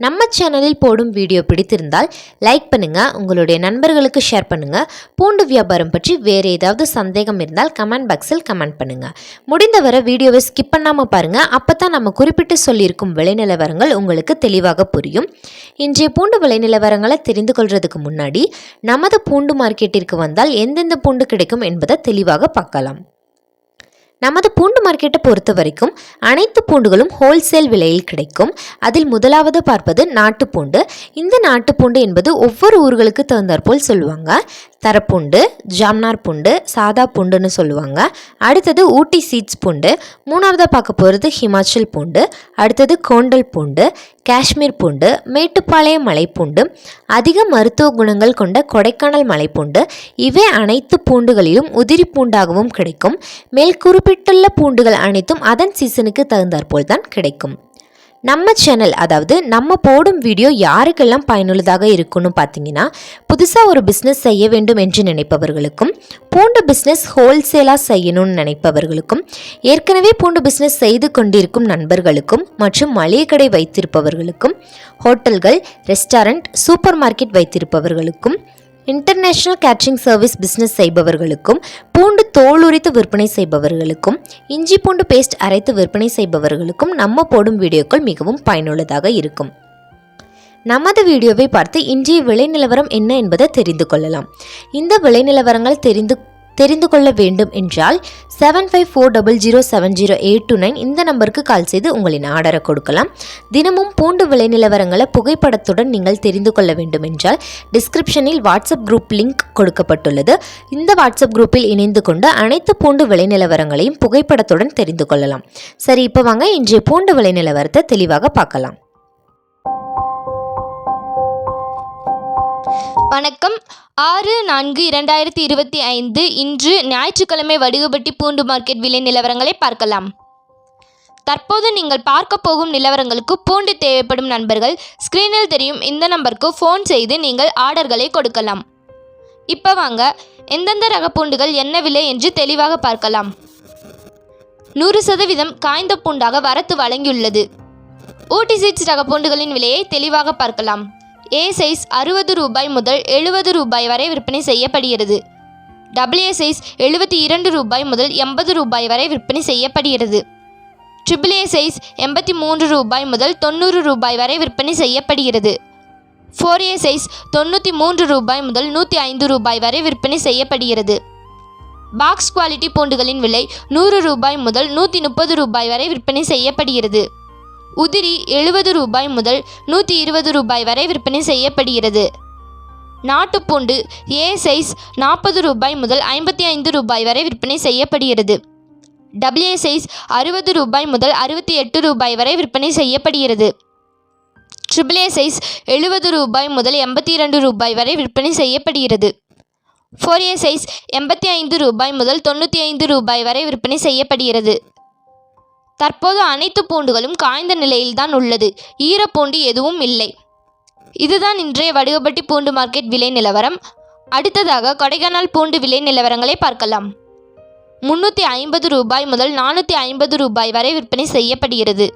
நம்ம சேனலில் போடும் வீடியோ பிடித்திருந்தால் லைக் பண்ணுங்கள் உங்களுடைய நண்பர்களுக்கு ஷேர் பண்ணுங்கள் பூண்டு வியாபாரம் பற்றி வேறு ஏதாவது சந்தேகம் இருந்தால் கமெண்ட் பாக்ஸில் கமெண்ட் பண்ணுங்கள் முடிந்தவரை வீடியோவை ஸ்கிப் பண்ணாமல் பாருங்கள் அப்போ தான் நம்ம குறிப்பிட்டு சொல்லியிருக்கும் விலை நிலவரங்கள் உங்களுக்கு தெளிவாக புரியும். இன்றைய பூண்டு விளைநிலவரங்களை தெரிந்து கொள்வதுக்கு முன்னாடி நமது பூண்டு மார்க்கெட்டிற்கு வந்தால் எந்தெந்த பூண்டு கிடைக்கும் என்பதை தெளிவாக பார்க்கலாம். நமது பூண்டு மார்க்கெட்டை பொறுத்த வரைக்கும் அனைத்து பூண்டுகளும் ஹோல்சேல் விலையில் கிடைக்கும். அதில் முதலாவது பார்ப்பது நாட்டுப்பூண்டு. இந்த நாட்டுப்பூண்டு என்பது ஒவ்வொரு ஊர்களுக்கு தகுந்தாற்போல் சொல்லுவாங்க. தரப்பூண்டு ஜாம்னார் பூண்டு சாதா பூண்டுன்னு சொல்லுவாங்க. அடுத்தது ஊட்டி சீட்ஸ் பூண்டு மூணாவதாக பார்க்க போகிறது ஹிமாச்சல் பூண்டு அடுத்தது கோண்டல் பூண்டு காஷ்மீர் பூண்டு மேட்டுப்பாளையம் மலைப்பூண்டு அதிக மருத்துவ குணங்கள் கொண்ட கொடைக்கானல் மலைப்பூண்டு இவை அனைத்து பூண்டுகளிலும் உதிரி பூண்டாகவும் கிடைக்கும். மேல் குறிப்பிட்டுள்ள பூண்டுகள் அனைத்தும் அதன் சீசனுக்கு தகுந்தாற்போல் தான் கிடைக்கும். நம்ம சேனல் அதாவது நம்ம போடும் வீடியோ யாருக்கெல்லாம் பயனுள்ளதாக இருக்குன்னு பார்த்தீங்கன்னா புதுசாக ஒரு பிஸ்னஸ் செய்ய வேண்டும் என்று நினைப்பவர்களுக்கும் பூண்டு பிஸ்னஸ் ஹோல்சேலாக செய்யணும்னு நினைப்பவர்களுக்கும் ஏற்கனவே பூண்டு பிஸ்னஸ் செய்து கொண்டிருக்கும் நண்பர்களுக்கும் மற்றும் மளிகை கடை வைத்திருப்பவர்களுக்கும் ஹோட்டல்கள் ரெஸ்டாரண்ட் சூப்பர் மார்க்கெட் வைத்திருப்பவர்களுக்கும் இன்டர்நேஷ்னல் கேட்ரிங் சர்வீஸ் பிஸ்னஸ் செய்பவர்களுக்கும் பூண்டு தோல் உரித்து விற்பனை செய்பவர்களுக்கும் இஞ்சி பூண்டு பேஸ்ட் அரைத்து விற்பனை செய்பவர்களுக்கும் நம்ம போடும் வீடியோக்கள் மிகவும் பயனுள்ளதாக இருக்கும். நமது வீடியோவை பார்த்து இன்றைய விலை நிலவரம் என்ன என்பதை தெரிந்து கொள்ளலாம். இந்த விலை நிலவரங்கள் தெரிந்து தெரிந்து கொள்ள வேண்டும் என்றால் seven five four double zero seven zero eight two nine இந்த நம்பருக்கு கால் செய்து உங்களின் ஆர்டரை கொடுக்கலாம். தினமும் பூண்டு விலை நிலவரங்களை புகைப்படத்துடன் நீங்கள் தெரிந்து கொள்ள வேண்டும் என்றால் டிஸ்கிரிப்ஷனில் வாட்ஸ்அப் குரூப் லிங்க் கொடுக்கப்பட்டுள்ளது. இந்த வாட்ஸ்அப் குரூப்பில் இணைந்து கொண்டு அனைத்து பூண்டு விலை நிலவரங்களையும் புகைப்படத்துடன் தெரிந்து கொள்ளலாம். சரி இப்போ வாங்க இன்றைய பூண்டு விலை நிலவரத்தை தெளிவாக பார்க்கலாம். வணக்கம். ஆறு நான்கு இரண்டாயிரத்தி இருபத்தி ஐந்து இன்று ஞாயிற்றுக்கிழமை வடுகுபட்டி பூண்டு மார்க்கெட் விலை நிலவரங்களை பார்க்கலாம். தற்போது நீங்கள் பார்க்க போகும் நிலவரங்களுக்கு பூண்டு தேவைப்படும் நண்பர்கள் ஸ்க்ரீனில் தெரியும் இந்த நம்பருக்கு ஃபோன் செய்து நீங்கள் ஆர்டர்களை கொடுக்கலாம். இப்போ வாங்க எந்தெந்த ரக பூண்டுகள் என்ன விலை என்று தெளிவாக பார்க்கலாம். நூறு சதவீதம் காய்ந்த பூண்டாக வரத்து வழங்கியுள்ளது. ஊட்டி சீட்ஸ் ரக பூண்டுகளின் விலையை தெளிவாக பார்க்கலாம். ஏ சைஸ் அறுபது ரூபாய் முதல் எழுபது ரூபாய் வரை விற்பனை செய்யப்படுகிறது. டபிள்யூ சைஸ் எழுபத்தி இரண்டு ரூபாய் முதல் எண்பது ரூபாய் வரை விற்பனை செய்யப்படுகிறது. ட்ரிபிள் ஏ சைஸ் எண்பத்தி மூன்று ரூபாய் முதல் தொண்ணூறு ரூபாய் வரை விற்பனை செய்யப்படுகிறது. ஃபோர் ஏ சைஸ் தொண்ணூற்றி மூன்று ரூபாய் முதல் நூற்றி ஐந்து ரூபாய் வரை விற்பனை செய்யப்படுகிறது. பாக்ஸ் குவாலிட்டி பூண்டுகளின் விலை நூறு ரூபாய் முதல் நூற்றி முப்பது ரூபாய் வரை விற்பனை செய்யப்படுகிறது. உதிரி எழுபது ரூபாய் முதல் நூற்றி இருபது ரூபாய் வரை விற்பனை செய்யப்படுகிறது. நாட்டுப்பூண்டு ஏ சைஸ் நாற்பது ரூபாய் முதல் ஐம்பத்தி ஐந்து ரூபாய் வரை விற்பனை செய்யப்படுகிறது. டபிள்யூ சைஸ் அறுபது ரூபாய் முதல் அறுபத்தி எட்டு ரூபாய் வரை விற்பனை செய்யப்படுகிறது. ட்ரிபிள் ஏ சைஸ் எழுபது ரூபாய் முதல் எண்பத்தி இரண்டு ரூபாய் வரை விற்பனை செய்யப்படுகிறது. ஃபோர் ஏ சைஸ் எண்பத்தி ஐந்து ரூபாய் முதல் தொண்ணூற்றி ஐந்து ரூபாய் வரை விற்பனை செய்யப்படுகிறது. தற்போது அனைத்து பூண்டுகளும் காய்ந்த நிலையில்தான் உள்ளது. ஈரப்பூண்டு எதுவும் இல்லை. இதுதான் இன்றைய வடுகப்பட்டி பூண்டு மார்க்கெட் விலை நிலவரம். அடுத்ததாக கொடைக்கானல் பூண்டு விலை நிலவரங்களை பார்க்கலாம். முன்னூற்றி ஐம்பது ரூபாய் முதல் நானூற்றி ஐம்பது ரூபாய் வரை விற்பனை செய்யப்படுகிறது.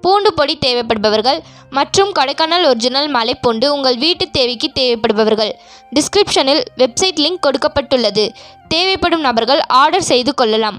பூண்டு பொடி தேவைப்படுபவர்கள் மற்றும் கொடைக்கானல் ஒரிஜினல் மலைப்பூண்டு உங்கள் வீட்டு தேவைக்கு தேவைப்படுபவர்கள். டிஸ்கிரிப்ஷனில் வெப்சைட் லிங்க் கொடுக்கப்பட்டுள்ளது. தேவைப்படும் நபர்கள் ஆர்டர் செய்து கொள்ளலாம்.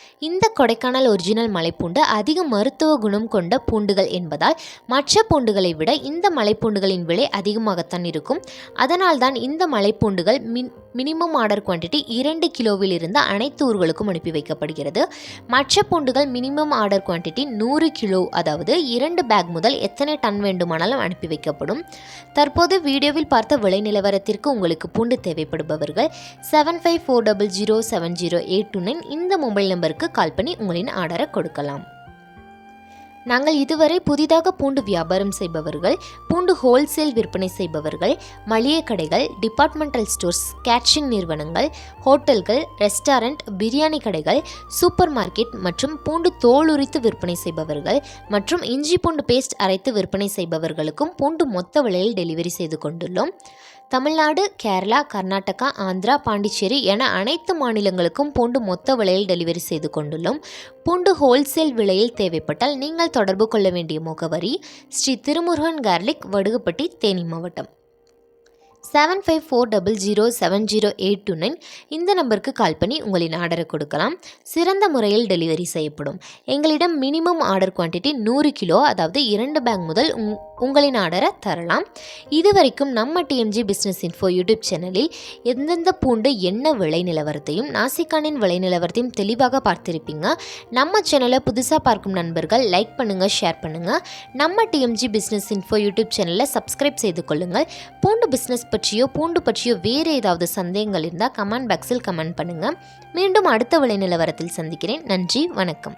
இந்த கொடைக்கானல் ஒரிஜினல் மலைப்பூண்டு அதிக மருத்துவ குணம் கொண்ட பூண்டுகள் என்பதால் மற்ற பூண்டுகளை விட இந்த மலைப்பூண்டுகளின் விலை அதிகமாகத்தான் இருக்கும். அதனால்தான் இந்த மலைப்பூண்டுகள் மின் மினிமம் ஆர்டர் குவான்டிட்டி இரண்டு கிலோவில் இருந்து அனைத்து ஊர்களுக்கும் அனுப்பி வைக்கப்படுகிறது. மற்ற பூண்டுகள் மினிமம் ஆர்டர் குவான்டிட்டி நூறு கிலோ அதாவது இரண்டு பேக் முதல் எத்தனை டன் வேண்டுமானாலும் அனுப்பி வைக்கப்படும். தற்போது வீடியோவில் பார்த்த விலை நிலவரத்திற்கு உங்களுக்கு பூண்டு தேவைப்படுபவர்கள் seven five four double zero seven zero eight two nine இந்த மொபைல் நம்பருக்கு கால் பண்ணி உங்களின் ஆர்டரை கொடுக்கலாம். நாங்கள் இதுவரை புதிதாக பூண்டு வியாபாரம் செய்பவர்கள் பூண்டு ஹோல்சேல் விற்பனை செய்பவர்கள் மளிகை கடைகள் டிபார்ட்மெண்டல் ஸ்டோர்ஸ் கேட்ரிங் நிறுவனங்கள் ஹோட்டல்கள் ரெஸ்டாரண்ட் பிரியாணி கடைகள் சூப்பர் மார்க்கெட் மற்றும் பூண்டு தோல் உரித்து விற்பனை செய்பவர்கள் மற்றும் இஞ்சி பூண்டு பேஸ்ட் அரைத்து விற்பனை செய்பவர்களுக்கும் பூண்டு மொத்த விலையில் டெலிவரி செய்து கொண்டுள்ளோம். தமிழ்நாடு கேரளா கர்நாடகா ஆந்திரா பாண்டிச்சேரி என அனைத்து மாநிலங்களுக்கும் பூண்டு மொத்த விலையில் டெலிவரி செய்து கொண்டுள்ளோம். பூண்டு ஹோல்சேல் விலையில் தேவைப்பட்டால் நீங்கள் தொடர்பு கொள்ள வேண்டிய முகவரி ஸ்ரீ திருமுருகன் கார்லிக் வடுகுப்பட்டி தேனி மாவட்டம். Seven five four double zero seven zero eight two nine இந்த நம்பருக்கு கால் பண்ணி உங்களின் ஆர்டரை கொடுக்கலாம். சிறந்த முறையில் டெலிவரி செய்யப்படும். எங்களிடம் மினிமம் ஆர்டர் குவான்டிட்டி நூறு கிலோ அதாவது இரண்டு பேக் முதல் உங் உங்களின் ஆர்டரை தரலாம். இதுவரைக்கும் நம்ம டிஎம்ஜி பிஸ்னஸ் இன்ஃபோ யூடியூப் சேனலில் எந்தெந்த பூண்டு என்ன விலை நிலவரத்தையும் நாசிக்கானின் விலை நிலவரத்தையும் தெளிவாக பார்த்திருப்பீங்க. நம்ம சேனலை புதுசாக பார்க்கும் நண்பர்கள் லைக் பண்ணுங்கள் ஷேர் பண்ணுங்கள் நம்ம டிஎம்ஜி பிஸ்னஸ் இன்ஃபோ யூடியூப் சேனலை சப்ஸ்கிரைப் செய்து கொள்ளுங்கள். பூண்டு பிஸ்னஸ் பற்றியோ பூண்டு பற்றியோ வேறு ஏதாவது சந்தேகங்கள் இருந்தால் கமெண்ட் பாக்ஸில் கமெண்ட் பண்ணுங்கள் மீண்டும் அடுத்த விலை நிலவரத்தில் சந்திக்கிறேன். நன்றி வணக்கம்.